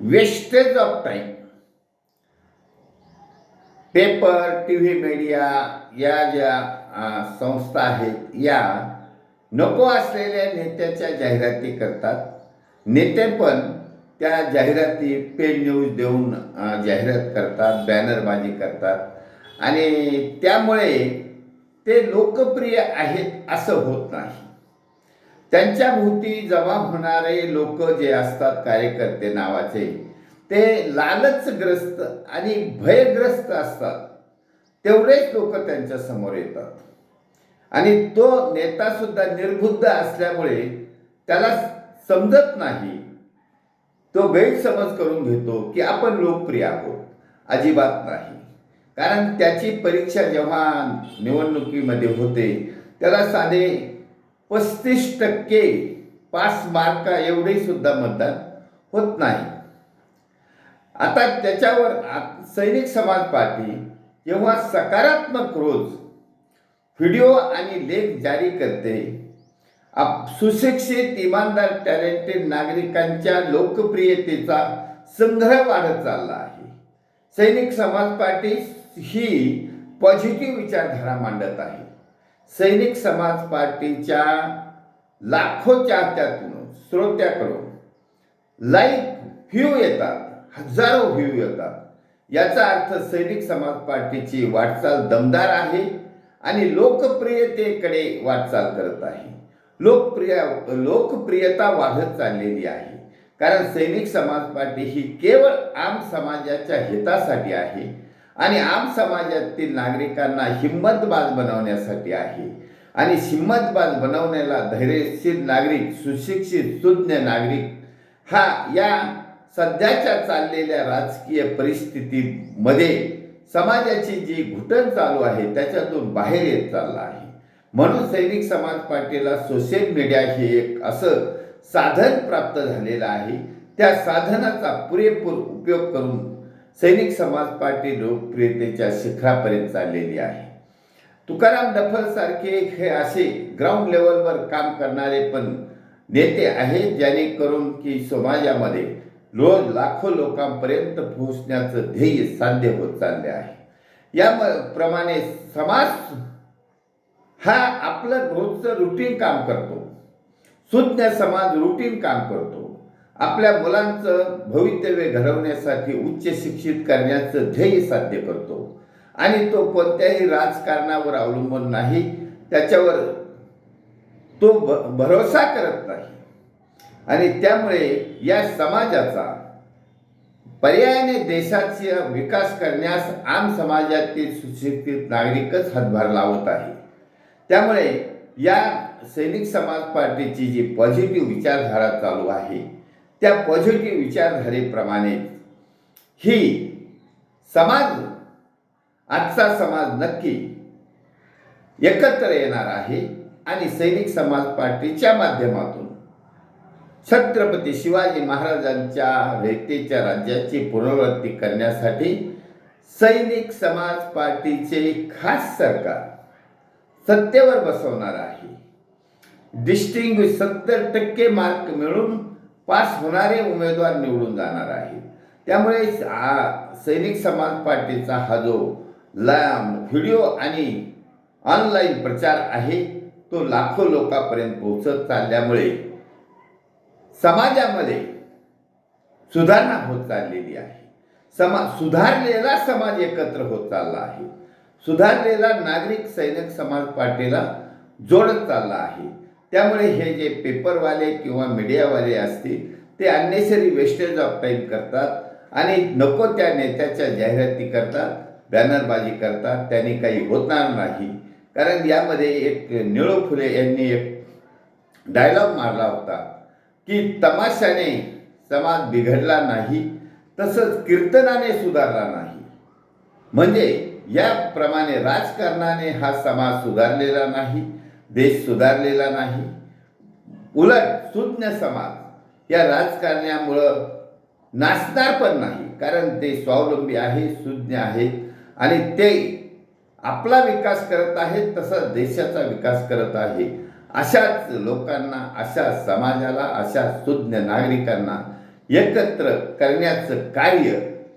Wastage of time paper T V media या ज्या संस्था आहेत या नको असलेल्या नेत्याच्या जाहिराती करतात. नेते पण त्या जाहिराती पेड न्यूज देऊन जाहिरात करतात बॅनरबाजी करतात. आणि त्यामुळे ते लोकप्रिय आहेत असं होत नाही. त्यांच्या भोवती जमा होणारे लोक जे असतात कार्यकर्ते नावाचे ते लालचग्रस्त आणि भयग्रस्त असतात. तेवढेच लोक त्यांच्यासमोर येतात. आणि तो नेता सुद्धा निर्बुद्ध असल्यामुळे त्याला समजत नाही. तो गैरसमज करून घेतो की आपण लोकप्रिय आहोत. अजिबात नाही. कारण त्याची परीक्षा जेव्हा निवडणुकीमध्ये होते त्याला साधे पस्तीस टक्के पास मार्का एवढे सुद्धा मतदान होत नाही. आता त्याच्यावर आ- सैनिक समाज पार्टी जेव्हा सकारात्मक रोज व्हिडिओ आणि लेख जारी करते आप सुशिक्षित इमानदार टॅलेंटेड नागरिकांच्या लोकप्रियतेचा संग्रह वाढत चालला आहे. सैनिक समाज पार्टी ही पॉझिटिव्ह विचारधारा मांडत आहे. सैनिक समाज पार्टीच्या लाखो चाहत्यातून श्रोत्याकडून लाईक व्ह्यू येतात हजारो व्ह्यू येतात. याचा अर्थ सैनिक समाज पार्टीची वाटचाल दमदार आहे आणि लोकप्रियतेकडे वाटचाल करत आहे. लोकप्रिय लोकप्रियता वाढत चाललेली आहे. कारण सैनिक समाज पार्टी ही केवळ आम समाजाच्या हितासाठी आहे. आणि आम समाजातील नागरिकांना हिंमतबाज बनवण्यासाठी आहे. आणि हिंमतबाज बनवण्याला धैर्यशील नागरिक सुशिक्षित सुज्ञ नागरिक हा या सध्याच्या चाललेल्या राजकीय परिस्थितीमध्ये समाजाची जी घुटण चालू आहे त्याच्यातून बाहेर येत चालला आहे. म्हणून सैनिक समाज पार्टीला सोशल मीडिया हे एक असं साधन प्राप्त झालेलं आहे. त्या साधनाचा पुरेपूर उपयोग करून सैनिक समाज पार्टी लोकप्रियतेच्या शिखरापर्यंत चाललेली आहे. तुकाराम डफल सारखे हे असे ग्राउंड लेवलवर काम करणारे पण नेते आहेत जेणेकरून की समाजामध्ये रोज लाखो लोकांपर्यंत पोहोचण्याचं ध्येय साध्य होत चालले आहे. या प्रमाणे समाज हा आपलं रोजचं रुटीन काम करतो. सुज्ञ समाज रुटीन काम करतो. आपल्या मुलांचं भवितव्य घडवण्यासाठी उच्च शिक्षित करण्याचं ध्येय साध्य करतो. आणि तो कोणत्याही राजकारणावर अवलंबून नाही त्याच्यावर तो भ भरोसा करत नाही. आणि त्यामुळे या समाजाचा पर्यायाने देशाचा विकास करण्यास आम समाजातील सुशिक्षित नागरिकच हातभार लावत आहे. त्यामुळे या सैनिक समाज पार्टीची जी पॉझिटिव्ह विचारधारा चालू आहे त्या पॉझिटिव्ह विचारधारेप्रमाणे ही समाज आजचा समाज नक्की एकत्र येणार आहे आणि सैनिक समाज पार्टीच्या माध्यमातून छत्रपती शिवाजी महाराजांच्या रेतेच्या राज्याची पुनरावृत्ती करण्यासाठी सैनिक समाज पार्टीचे खास सरकार सत्तेवर बसवणार आहे. डिस्टिंग्विश सत्तर टक्के मार्क मिळून पास होणारे उमेदवार निवडून जाणार आहेत. त्यामुळे सैनिक समाज पार्टीचा हा जो लांब व्हिडिओ आणि ऑनलाईन प्रचार आहे तो लाखो लोकांपर्यंत पोहोचत चालल्यामुळे समाजामध्ये सुधारणा होत चाललेली आहे. समा सुधारलेला समाज एकत्र होत चालला आहे. सुधारलेला नागरिक सैनिक समाज पार्टीला जोडत चालला आहे. त्यामुळे हे जे पेपरवाले किंवा मीडियावाले असतील ते अननेसरी वेस्टेज ऑफ टाईम करतात आणि नको त्या नेत्याच्या जाहिराती करतात बॅनरबाजी करतात त्यांनी काही होणार नाही. कारण यामध्ये एक निळू फुले यांनी एक डायलॉग मारला होता की तमाशाने समाज बिघडला नाही तसंच कीर्तनाने सुधारला नाही. म्हणजे याप्रमाणे राजकारणाने हा समाज सुधारलेला नाही देश सुधारलेला नाही. उलट सुज्ञ समाज या राजकारण्यामुळं नाचणार पण नाही. कारण ते स्वावलंबी आहे सुज्ञ आहेत आणि ते आपला विकास करत आहेत तसा देशाचा विकास करत आहे. अशाच लोकांना अशा समाजाला अशा सुज्ञ नागरिकांना एकत्र करण्याचं कार्य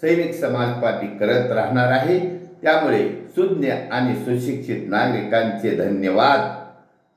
सैनिक समाज पार्टी करत राहणार आहे. त्यामुळे सुज्ञ आणि सुशिक्षित नागरिकांचे धन्यवाद.